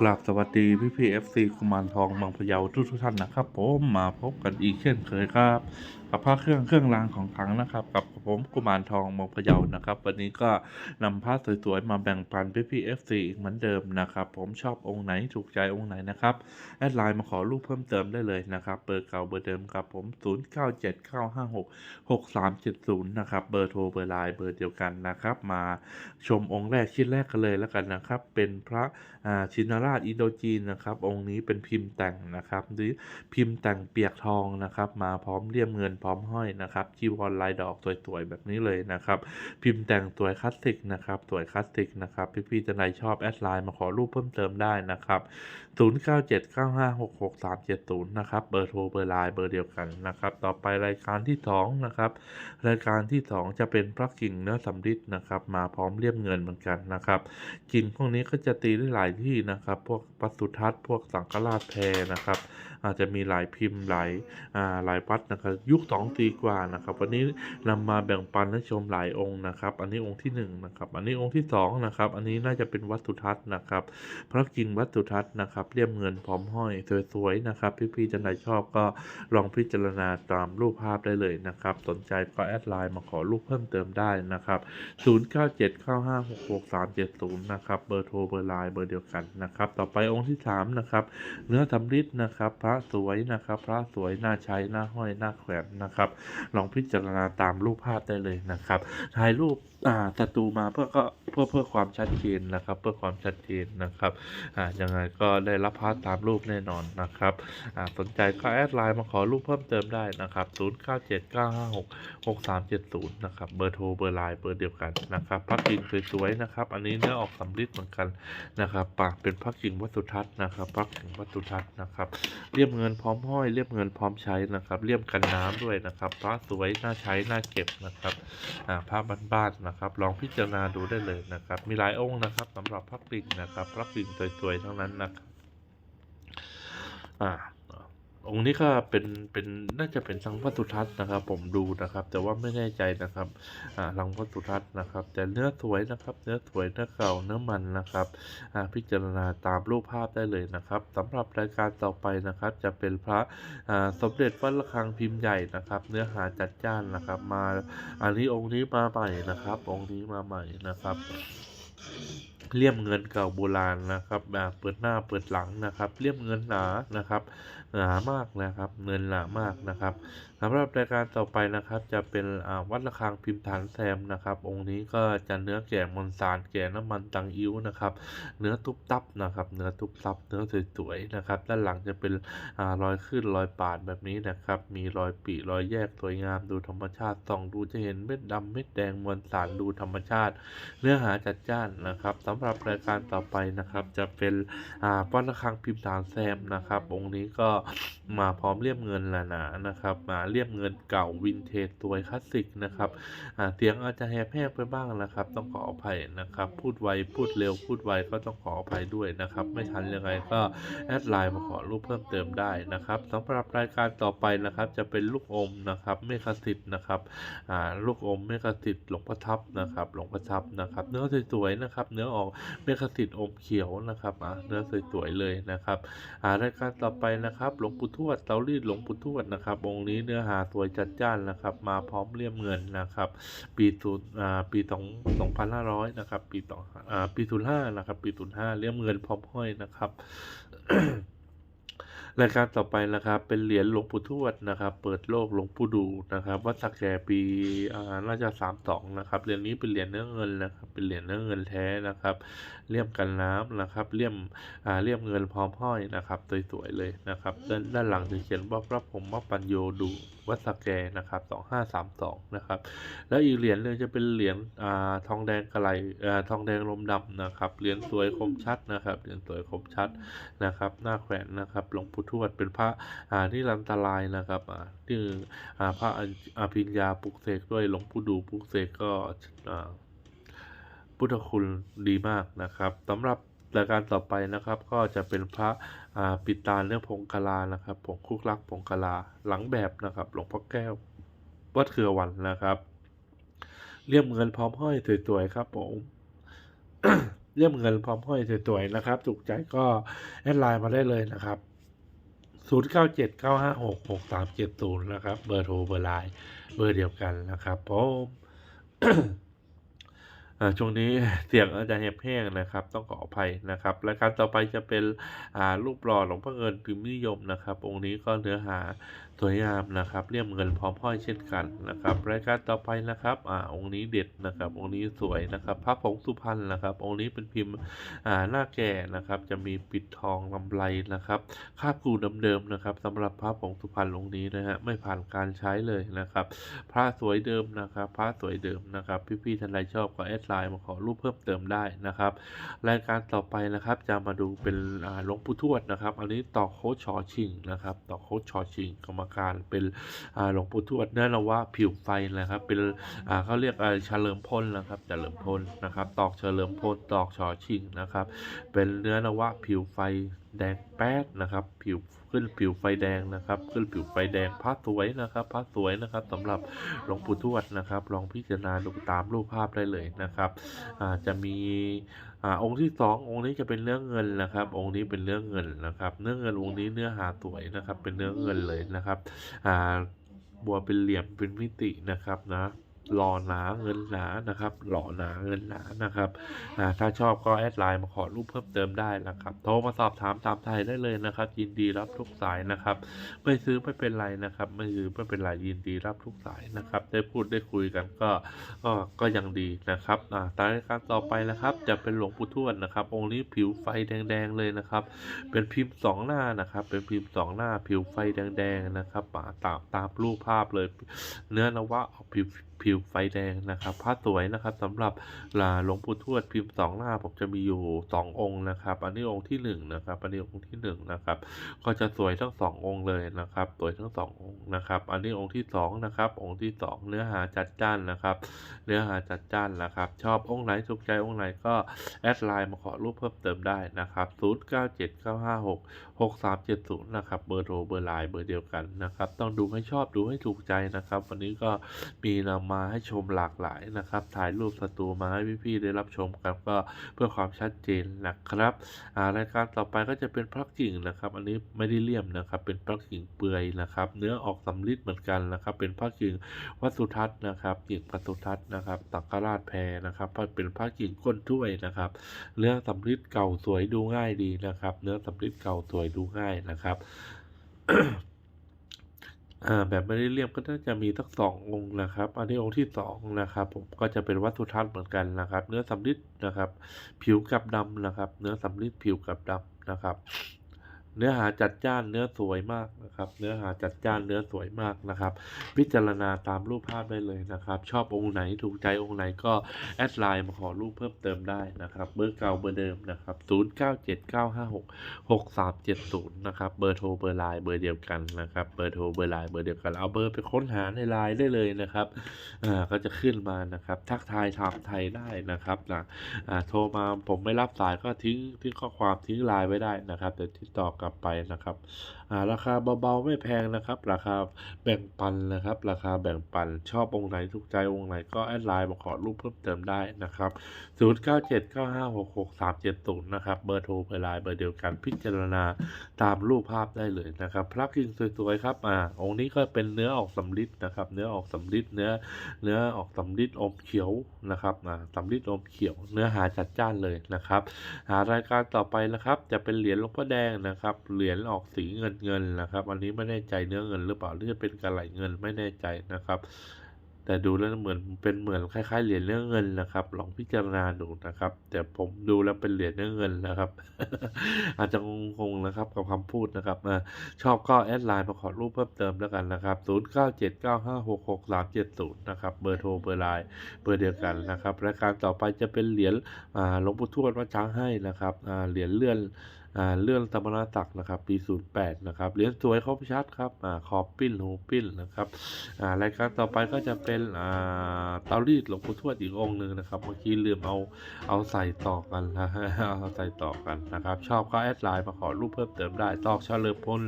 กราบสวัสดีพี่พีเอฟซีกุมารทองบางพะเยาทุกทุกท่านนะครับผมมาพบกันอีกเช่นเคยครับ กับพระเครื่องเครื่องรางของขลังนะครับ กับผมกุมารทองบางพะเยานะครับ วันนี้ก็นำผ้าสวยๆมาแบ่งปันพี่พีเอฟซีอีกเหมือนเดิมนะครับ ผมชอบองค์ไหนถูกใจองค์ไหนนะครับแอดไลน์มาขอรูปเพิ่มเติมได้เลยนะครับเบอร์เก่าเบอร์เดิมครับผม 0979566370นะครับเบอร์โทรเบอร์ไลน์เบอร์เดียวกันนะครับ มาชมองค์แรกชิ้นแรกกันเลยแล้วกันนะครับ เป็นพระอ่าชินราชอินโดจีนนะครับ องค์นี้เป็นพิมพ์แต่งนะครับ หรือพิมพ์แต่งเปียกทองนะครับ มาพร้อมเลี่ยมเงินพร้อมห้อยนะครับจีวรลายดอกสวยๆแบบนี้เลยนะครับ พิมพ์แต่งสวยคลาสสิกนะครับสวยคลาสสิกนะครับพี่ๆท่านชอบแอดไลน์มาขอรูปเพิ่มเติมได้นะครับ 0979566370 นะครับ เบอร์โทรเบอร์ไลน์เบอร์เดียวกันนะครับ ต่อไปรายการที่สองนะครับ รายการที่สองจะเป็นพระกิ่งเนื้อสำริดนะครับ มาพร้อมเลี่ยมเงินเหมือนกันนะครับกิ่งพวกนี้ก็จะตีได้หลายที่นะครับ พวกปัสสุทัศน์พวกสังฆราชแพรนะครับ อาจจะมีหลายพิมพ์หลายอ่าหลายวัดนะครับยุคสองตีกว่านะครับ วันนี้นำมาแบ่งปันให้ชมหลายองค์นะครับ อันนี้องค์ที่หนึ่งนะครับอันนี้องค์ที่สองนะครับอันนี้น่าจะเป็นวัดสุทัศน์นะครับ พระกิ่งวัดสุทัศน์นะครับเลี่ยมเงินพร้อมห้อยสวยๆนะครับ พี่ๆท่านชอบก็ลองพิจารณาตามรูปภาพได้เลยนะครับ สนใจก็แอดไลน์มาขอรูปเพิ่มเติมได้นะครับ 0979566370 นะครับ เบอร์โทรเบอร์ไลน์เบอร์เดียวกันนะครับ ต่อไปองค์ที่ 3 นะครับ เนื้อสำริดนะครับระสวยนะครับ พระสวยน่าใช้น่าห้อยน่าแขวนนะครับ ลองพิจารณาตามรูปภาพได้เลยนะครับถ่ายรูปอ่าศัตรูมาเพื่อก็เพื่อเพื่อความชัดเจนนะครับ เพื่อความชัดเจนนะครับอ่ายังไงก็ได้รับพาร์ทตามรูปแน่นอนนะครับอ่าสนใจก็แอดไลน์มาขอรูปเพิ่มเติมได้นะครับ0979566370นะครับเบอร์โทรเบอร์ไลน์เบอร์เดียวกันนะครับพักกิ่งสวยๆนะครับ อันนี้เนื้อออกสำริดเหมือนกันนะครับปากเป็นพักกิ่งวัตถุทัศน์นะครับพักกิ่งวัตถุทัศน์นะครับเรียบเงินพร้อมห้อยเรียบเงินพร้อมใช้นะครับ เรียบกันน้ำด้วยนะครับพระสวยน่าใช้น่าเก็บนะครับอ่าภาพบ้านๆนะครับ ลองพิจารณาดูได้เลยนะครับ มีหลายองค์นะครับสำหรับพระกลิ่นนะครับ พระกลิ่นสวยๆทั้งนั้นนะครับอ่า องค์นี้ก็เป็นเป็นน่าจะเป็นสังวัตุทัศน์นะครับ ผมดูนะครับ แต่ว่าไม่แน่ใจนะครับอ่าสังวัตุทัศน์นะครับ แต่เนื้อสวยนะครับ เนื้อสวยเนื้อเก่าเนื้อมันนะครับอ่าพิจารณาตามรูปภาพได้เลยนะครับสำหรับรายการต่อไปนะครับ จะเป็นพระอ่าสมเด็จวัดระฆังพิมพ์ใหญ่นะครับ เนื้อหาจัดจ้านนะครับ มาอันนี้องค์นี้มาใหม่นะครับ องค์นี้มาใหม่นะครับ เลี่ยมเงินเก่าโบราณนะครับแบบเปิดหน้าเปิดหลังนะครับ เลี่ยมเงินหนานะครับ หนามากนะครับ เงินหนามากนะครับสำหรับรายการต่อไปนะครับ จะเป็นวัดระฆังพิมพ์ฐานแซมนะครับ องค์นี้ก็จะเนื้อแก่มนสารแก่น้ำมันตังอิ้วนะครับ เนื้อทุบตับนะครับ เนื้อทุบตับเนื้อสวยๆนะครับ ด้านหลังจะเป็นรอยขึ้นรอยปาดแบบนี้นะครับ มีรอยปีรอยแยกสวยงามดูธรรมชาติส่องดูจะเห็นเม็ดดำเม็ดแดงมวลสารดูธรรมชาติ เนื้อหาจัดจ้านนะครับสำหรับรายการต่อไปนะครับ จะเป็นอ่าป้อนระฆังพิมพ์ฐานแซมนะครับ องค์นี้ก็มาพร้อมเลี่ยมเงินหนานะครับ มาเลี่ยมเงินเก่าวินเทจสวคลาสสิกนะครับอ่าเสียงอาจจะแหบแห้งไปบ้างนะครับ ต้องขออภัยนะครับ พูดไวพูดเร็วพูดไวก็ต้องขออภัยด้วยนะครับ ไม่ทันยังไงก็แอดไลน์มาขอรูปเพิ่มเติมได้นะครับสำหรับรายการต่อไปนะครับ จะเป็นลูกอมนะครับเมฆสิทธิ์นะครับอ่าลูกอมเมฆสิทธิ์หลวงพ่อทับนะครับ หลวงพ่อทับนะครับ เนื้อสวยๆนะครับ เนื้อออกเมฆสิทธิ์อมเขียวนะครับอะเนื้อสวยๆเลยนะครับอ่ารายการต่อไปนะครับ หลวงปู่ทวดเตารีดหลวงปู่ทวดนะครับองค์นี้เนื้อหาสวยจัดจ้านนะครับ มาพร้อมเลี่ยมเงินนะครับ ปีศูนย์อ่าปีสองสองพันห้าร้อยนะครับ ปีสองอ่าปีศูนย์ห้านะครับ ปีศูนย์ห้าเลี่ยมเงินพร้อมห้อยนะครับ รายการต่อไปนะครับ เป็นเหรียญหลวงปู่ทวดนะครับ เปิดโลกหลวงปู่ดูนะครับวัดสักแก่ปีอ่าน่าจะสามสองนะครับเหรียญนี้เป็นเหรียญเนื้อเงินนะครับ เป็นเหรียญเนื้อเงินแท้นะครับเลี่ยมกันน้ำนะครับเลี่ยมอ่าเลี่ยมเงินพร้อมห้อยนะครับสวยๆเลยนะครับ ด้านหลังจะเขียนว่าพระพรหมปัญโยดู วัดสักแกนะครับสองห้าสามสองนะครับแล้วอีกเหรียญหนึงจะเป็นเหรียญอ่าทองแดงกระไหลอ่าทองแดงลมดำนะครับเหรียญสวยคมชัดนะครับเหรียญสวยคมชัดนะครับหน้าแขวนนะครับหลวงปู่ทวดเป็นพระอ่าที่รันตรายนะครับอ่าที่อ่าพระอภิญญาปลุกเสกด้วยหลวงปู่ดูปลุกเสกก็อ่าพุทธคุณดีมากนะครับสำหรับ รายการต่อไปนะครับก็จะเป็นพระปิตาเนื้อผงกลานะครับผงคุกลักผงกลาหลังแบบนะครับหลวงพ่อแก้ววัดเครือวันนะครับเรียมเงินพร้อมห้อยสวยๆครับผมเลี่ยมเงินพร้อมห้อยสวยๆนะครับถูกใจก็แอดไลน์มาได้เลยนะครับ0 9 7 9 5 6 6 3 7 0นะครับ เบอร์โทรเบอร์ไลน์เบอร์เดียวกันนะครับผม ช่วงนี้เสียงอาจจะแหบแห้งนะครับ ต้องขออภัยนะครับรายการต่อไปจะเป็นรูปหล่อหลวงพ่อเงินพิมพ์นิยมนะครับ องค์นี้ก็เนื้อหา สวยงามนะครับเลี่ยมเงินพร้อมห้อยเช่นกันนะครับ รายการต่อไปนะครับอ่าองค์นี้เด็ดนะครับ องค์นี้สวยนะครับพระผงสุพรรณนะครับ องค์นี้เป็นพิมพ์อ่าหน้าแก่นะครับ จะมีปิดทองลำไรนะครับคาบกูเดิมๆนะครับสำหรับพระผงสุพรรณองค์นี้นะฮะไม่ผ่านการใช้เลยนะครับ พระสวยเดิมนะครับพระสวยเดิมนะครับ พี่ๆท่านใดชอบก็แอดไลน์มาขอรูปเพิ่มเติมได้นะครับ รายการต่อไปนะครับจะมาดูเป็นอ่าหลวงปู่ทวดนะครับ อันนี้ต่อโคชอชิงนะครับ ต่อโคชอชิงกรรมการเป็นหลวงปู่ทวดเนื่องว่าผิวไฟนะครับ เป็นเขาเรียกเฉลิมพลนะครับเฉลิมพลนะครับ ตอกเฉลิมพลตอกชอชิงนะครับ เป็นเนื้อนวะผิวไฟแดงแป๊ดนะครับ ผิวขึ้นผิวไฟแดงนะครับ ขึ้นผิวไฟแดงพระสวยนะครับพระสวยนะครับสำหรับหลวงปู่ทวดนะครับ ลองพิจารณาดูตามรูปภาพได้เลยนะครับจะมี อ่าองค์ที่สององค์นี้จะเป็นเรื่องเงินนะครับ องค์นี้เป็นเรื่องเงินนะครับ เนื้อเงินองค์นี้เนื้อหาสวยนะครับ เป็นเนื้อเงินเลยนะครับอ่าบัวเป็นเหลี่ยมเป็นมิตินะครับนะ หล่อหนาเงินหนานะครับ หล่อหนาเงินหนานะครับอ่าถ้าชอบก็แอดไลน์มาขอรูปเพิ่มเติมได้นะครับ โทรมาสอบถามตามไทยได้เลยนะครับ ยินดีรับทุกสายนะครับ ไม่ซื้อไม่เป็นไรนะครับ ไม่ซื้อไม่เป็นไรยินดีรับทุกสายนะครับ ได้พูดได้คุยกันก็ก็ก็ยังดีนะครับอ่าตารายการต่อไปนะครับ จะเป็นหลวงปู่ทวดนะครับ องค์นี้ผิวไฟแดงๆเลยนะครับ เป็นพิมพ์สองหน้านะครับ เป็นพิมพ์สองหน้าผิวไฟแดงๆนะครับตามตามรูปภาพเลย เนื้อนวะออกผิวผิวไฟแดงนะครับผ้าสวยนะครับสำหรับลาหลวงปู่ทวดพิมพ์สองหน้าผมจะมีอยู่สององค์นะครับ อันนี้องค์ที่หนึ่งนะครับอันนี้องค์ที่หนึ่งนะครับก็จะสวยทั้งสององค์เลยนะครับสวยทั้งสององค์นะครับ อันนี้องค์ที่สองนะครับองค์ที่สองเนื้อหาจัดจ้านนะครับ เนื้อหาจัดจ้านนะครับ ชอบองค์ไหนถูกใจองค์ไหนก็แอดไลน์มาขอรูปเพิ่มเติมได้นะครับ0 9 7 9 5 6 6 3 7 0นะครับเบอร์โทรเบอร์ไลน์เบอร์เดียวกันนะครับต้องดูให้ชอบดูให้ถูกใจนะครับ วันนี้ก็มีนำมาให้ชมหลากหลายนะครับ ถ่ายรูปสตูมาให้พี่ๆได้รับชมกันก็เพื่อความชัดเจนนะครับรายการต่อไปก็จะเป็นพลักกิ่งนะครับ อันนี้ไม่ได้เลี่ยมนะครับ เป็นพลักกิ่งเปลือยนะครับ เนื้อออกสำลิดเหมือนกันนะครับ เป็นพลักกิ่งวัสุทัศน์นะครับกิ่งวัสุทัศน์นะครับตักกราชแพรนะครับเป็นพลักกิ่งก้นถ้วยนะครับ เนื้อสำลิดเก่าสวยดูง่ายดีนะครับ เนื้อสำลิดเก่าสวยดูง่ายนะครับ อ่าแบบไม่ได้เรียบก็น่าจะมีสักสององค์นะครับ อันนี้องค์ที่สองนะครับ ผมก็จะเป็นวัตถุทัศน์เหมือนกันนะครับ เนื้อสำลิดนะครับ ผิวกับดำนะครับ เนื้อสำลิดผิวกับดำนะครับ เนื้อหาจัดจ้านเนื้อสวยมากนะครับ เนื้อหาจัดจ้านเนื้อสวยมากนะครับ พิจารณาตามรูปภาพได้เลยนะครับ ชอบองค์ไหนถูกใจองค์ไหนก็แอดไลน์มาขอรูปเพิ่มเติมได้นะครับเบอร์เก่าเบอร์เดิมนะครับ0 9 7 9 5 6 6 3 7 0นะครับเบอร์โทรเบอร์ไลน์เบอร์เดียวกันนะครับเบอร์โทรเบอร์ไลน์เบอร์เดียวกันเอาเบอร์ไปค้นหาในไลน์ได้เลยนะครับอ่าก็จะขึ้นมานะครับทักทายถามไทยได้นะครับนะอ่าโทรมาผมไม่รับสายก็ทิ้งทิ้งข้อความทิ้งไลน์ไว้ได้นะครับเดี๋ยวติดต่อกลับไปนะครับราคาเบาๆไม่แพงนะครับ ราคาแบ่งปันนะครับ ราคาแบ่งปันชอบองค์ไหนถูกใจองค์ไหนก็แอดไลน์มาขอรูปเพิ่มเติมได้นะครับ 0 9 7 9 5 6 6 3 7 0 นะครับเบอร์โทรเบอร์ไลน์เบอร์เดียวกันพิจารณาตามรูปภาพได้เลยนะครับ พระกิ่งสวยๆครับอ่าองค์นี้ก็เป็นเนื้อออกสำลิดนะครับ เนื้อออกสำลิดเนื้อเนื้อออกสำลิดอมเขียวนะครับอ่าสำลิดอมเขียว เนื้อหาจัดจ้านเลยนะครับ หารายการต่อไปนะครับ จะเป็นเหรียญหลวงพ่อแดงนะครับเหรียญออกสีเงินเงินนะครับ อันนี้ไม่แน่ใจเนื้อเงินหรือเปล่าหรือจะเป็นกระไหลเงินไม่แน่ใจนะครับ แต่ดูแล้วเหมือนเป็นเหมือนคล้ายๆเหรียญเนื้อเงินนะครับ ลองพิจารณาดูนะครับ แต่ผมดูแล้วเป็นเหรียญเนื้อเงินนะครับ อาจจะงงๆนะครับกับคำพูดนะครับชอบก็แอดไลน์มาขอรูปเพิ่มเติมแล้วกันนะครับ0 9 7 9 5 6 6 3 7 0นะครับเบอร์โทรเบอร์ไลน์เบอร์เดียวกันนะครับรายการต่อไปจะเป็นเหรียญอ่าหลวงปู่ทวดวัดช้างให้นะครับเหรียญเลื่อน เรื่องสมณศักดิ์นะครับ ปี 08 นะครับเหรียญสวยคมชัดครับอ่าขอบปิ้นหูปิ้นนะครับอ่ารายการต่อไปก็จะเป็นอ่าเตารีดหลวงปู่ทวดอีกองหนึ่งนะครับ เมื่อกี้ลืมเอาเอาใส่ต่อกันนะเอาใส่ต่อกันนะครับ ชอบก็แอดไลน์มาขอรูปเพิ่มเติมได้ตอกเลิมพล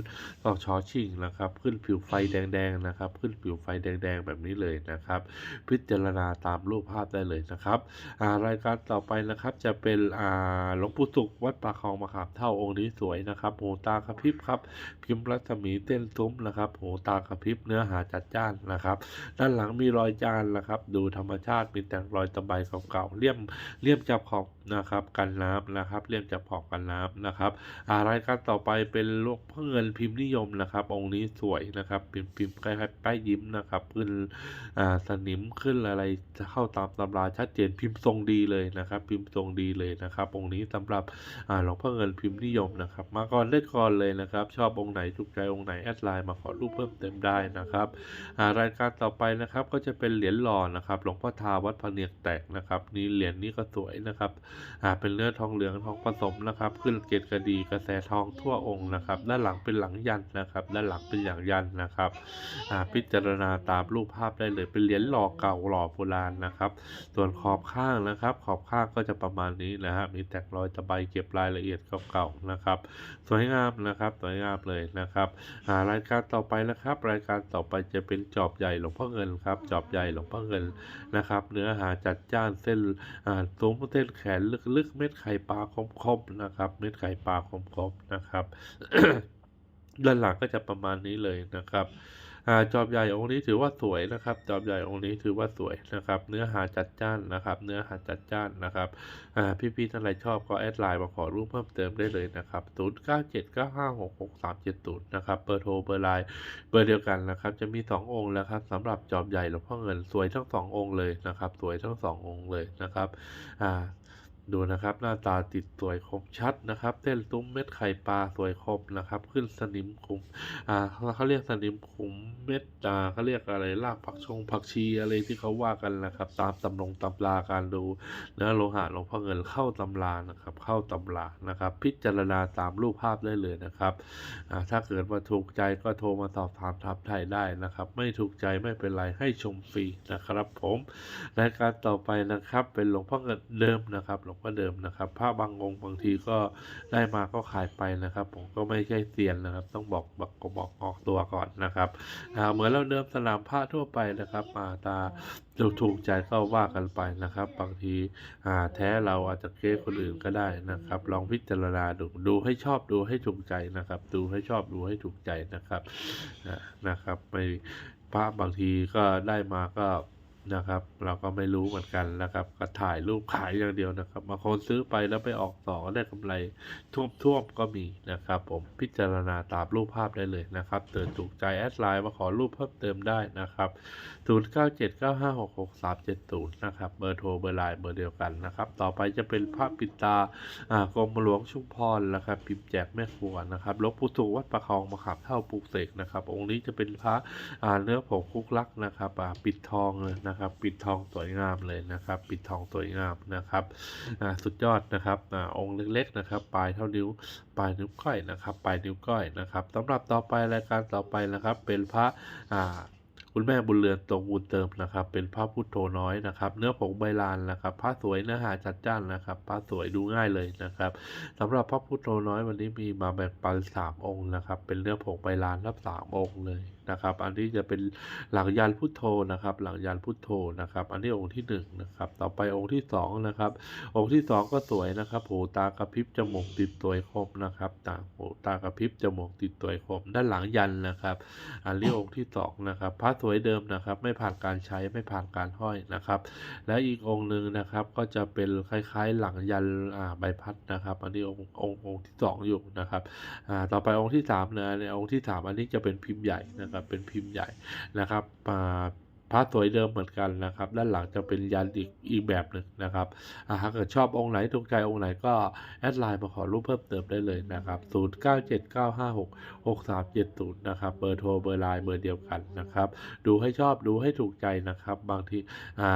ตอกชอชิงนะครับ ขึ้นผิวไฟแดงๆนะครับ ขึ้นผิวไฟแดงๆแบบนี้เลยนะครับ พิจารณาตามรูปภาพได้เลยนะครับอ่ารายการต่อไปนะครับจะเป็นอ่าหลวงปู่สุขวัดปากคลองมะขามเท่าองค์นี้สวยนะครับหูตากระพริบครับพิมพ์รัศมีเต้นซุ้มนะครับหูตากระพริบเนื้อหาจัดจ้านนะครับ ด้านหลังมีรอยจานนะครับดูธรรมชาติมีแต่รอยตะไบเก่าๆเลี่ยมเลี่ยมจับขอบนะครับกันน้ำนะครับเลี่ยมจับขอบกันน้ำนะครับอารายการต่อไปเป็นลวงพ่อเงินพิมพ์นิยมนะครับ องค์นี้สวยนะครับพิมพ์พิมพ์คล้ายๆป้ายยิ้มนะครับขึ้นอ่าสนิมขึ้นอะไรจะเข้าตามตำราชัดเจนพิมพ์ทรงดีเลยนะครับ พิมพ์ทรงดีเลยนะครับ องค์นี้สำหรับอ่าหลวงพ่อเงินพิมพ์นิยมนะครับ มาก่อนเล่นก่อนเลยนะครับ ชอบองค์ไหนถูกใจองค์ไหนแอดไลน์มาขอรูปเพิ่มเติมได้นะครับรายการต่อไปนะครับก็จะเป็นเหรียญหล่อนะครับหลวงพ่อทาวัดพระเนียงแตกนะครับนี่เหรียญนี้ก็สวยนะครับเป็นเนื้อทองเหลืองทองผสมนะครับ ขึ้นเกศกระดีกระแสทองทั่วองค์นะครับ ด้านหลังเป็นหลังยันนะครับ ด้านหลังเป็นอย่างยันนะครับพิจารณาตามรูปภาพได้เลยเป็นเหรียญหล่อเก่าหล่อโบราณนะครับ ส่วนขอบข้างนะครับ ขอบข้างก็จะประมาณนี้นะฮะมีแตกรอยตะไบเก็บรายละเอียดเก่านะครับสวยงามนะครับสวยงามเลยนะครับอ่ารายการต่อไปนะครับ รายการต่อไปจะเป็นจอบใหญ่หลวงพ่อเงินครับจอบใหญ่หลวงพ่อเงินนะครับ เนื้อหาจัดจ้านเส้นอ่าส้มเส้นแขนลึกๆเม็ดไข่ปลาคมๆนะครับ เม็ดไข่ปลาคมๆนะครับด้านหลังก็จะประมาณนี้เลยนะครับ จอบใหญ่องค์นี้ถือว่าสวยนะครับ จอบใหญ่องค์นี้ถือว่าสวยนะครับ เนื้อหาจัดจ้านนะครับ เนื้อหาจัดจ้านนะครับอ่พี่ๆท่านใดชอบก็แอดไลน์มาขอรูปเพิ่มเติมได้เลยนะครับ0 9 7 9 5 6 6 3 7 0นะครับเบอร์โทรเบอร์ไลน์เบอร์เดียวกันนะครับ จะมี 2 องค์แล้วครับสำหรับจอบใหญ่หลวงพ่อเงินสวยทั้ง 2 องค์เลยนะครับ สวยทั้ง 2 องค์เลยนะครับอ่า ดูนะครับหน้าตาติดสวยคมชัดนะครับเส้นตุ้มเม็ดไข่ปลาสวยคมนะครับ ขึ้นสนิมขุมอ่าเขาเรียกสนิมขุมเม็ดอ่าเขาเรียกอะไรรากผักชงผักชีอะไรที่เขาว่ากันนะครับ ตามตำรงตำราการดูเนื้อโลหะหลวงพ่อเงินเข้าตำรานะครับ เข้าตำรานะครับ พิจารณาตามรูปภาพได้เลยนะครับอ่าถ้าเกิดว่าถูกใจก็โทรมาสอบถามทับไทยได้นะครับ ไม่ถูกใจไม่เป็นไรให้ชมฟรีนะครับ ผมรายการต่อไปนะครับเป็นหลวงพ่อเงินเดิมนะครับหลวงพ่อเดิมนะครับพระบางองค์บางทีก็ได้มาก็ขายไปนะครับ ผมก็ไม่ใช่เซียนนะครับ ต้องบอกบอกบอกออกตัวก่อนนะครับเหมือนเราเดิมสนามพระทั่วไปนะครับ มาตาถูกถูกใจก็ว่ากันไปนะครับ บางทีแท้เราอาจจะเก้คนอื่นก็ได้นะครับ ลองพิจารณาดูดูให้ชอบดูให้ถูกใจนะครับ ดูให้ชอบดูให้ถูกใจนะครับนะครับไม่พระบางทีก็ได้มาก็ นะครับ เราก็ไม่รู้เหมือนกันนะครับ ก็ถ่ายรูปขายอย่างเดียวนะครับบางคนซื้อไปแล้วไปออกต่อก็ได้กำไรท่วมๆก็มีนะครับ ผมพิจารณาตามรูปภาพได้เลยนะครับเตือนถูกใจแอดไลน์มาขอรูปเพิ่มเติมได้นะครับ0979566370นะครับเบอร์โทรเบอร์ไลน์เบอร์เดียวกันนะครับ ต่อไปจะเป็นภาพปิดตาอ่ากรมหลวงชุมพรนะครับพิมพ์แจกแม่ครัวนะครับลวงปู่สุวัดประคองมะขามเท่าปลูกเสกนะครับ องค์นี้จะเป็นพระอ่าเนื้อผงคุกลักนะครับอ่าปิดทองเลยนะครับปิดทองสวยงามเลยนะครับ ปิดทองสวยงามนะครับอ่าสุดยอดนะครับอ่าองค์เล็กๆนะครับ ปลายเท่านิ้วปลายนิ้วก้อยนะครับ ปลายนิ้วก้อยนะครับสำหรับต่อไปรายการต่อไปนะครับ เป็นพระอ่าคุณแม่บุญเรือนตรงบุญเติมนะครับ เป็นพระพุทโธน้อยนะครับ เนื้อผงใบลานนะครับพระสวยเนื้อหาจัดจ้านนะครับพระสวยดูง่ายเลยนะครับสำหรับพระพุทโธน้อยวันนี้มีมาแบ่งปันสามองค์นะครับ เป็นเนื้อผงใบลานรับสามองค์เลย นะครับ อันนี้จะเป็นหลังยานพุทโธนะครับ หลังยานพุทโธนะครับ อันนี้องค์ที่หนึ่งนะครับ ต่อไปองค์ที่สองนะครับ องค์ที่สองก็สวยนะครับหูตากระพริบจมูกติดตัวคมนะครับตาหูตากระพริบจมูกติดตัวคม ด้านหลังยันนะครับ อันนี้องค์ที่สองนะครับพระสวยเดิมนะครับ ไม่ผ่านการใช้ไม่ผ่านการห้อยนะครับ และอีกองค์หนึ่งนะครับก็จะเป็นคล้ายๆหลังยันใบพัดนะครับ อันนี้องค์องค์ที่สองอยู่นะครับอ่าต่อไปองค์ที่สามนะในองค์ที่สามอันนี้จะเป็นพิมพ์ใหญ่นะครับเป็นพิมพ์ใหญ่นะครับมา พระสวยเดิมเหมือนกันนะครับ ด้านหลังจะเป็นยันอีกอีกแบบหนึ่งนะครับหากเกิดชอบองค์ไหนถูกใจองค์ไหนก็แอดไลน์มาขอรูปเพิ่มเติมได้เลยนะครับ0 9 7 9 5 6 6 3 7 0นะครับเบอร์โทรเบอร์ไลน์เบอร์เดียวกันนะครับ ดูให้ชอบดูให้ถูกใจนะครับ บางทีอ่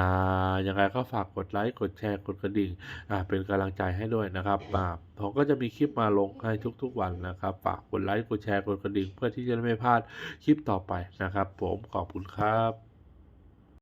ายังไงก็ฝากกดไลค์กดแชร์กดกระดิ่งอ่าเป็นกำลังใจให้ด้วยนะครับอ่าผมก็จะมีคลิปมาลงให้ทุกๆวันนะครับฝากกดไลค์กดแชร์กดกระดิ่ง เพื่อที่จะไม่พลาดคลิปต่อไปนะครับ ผมขอบคุณครับ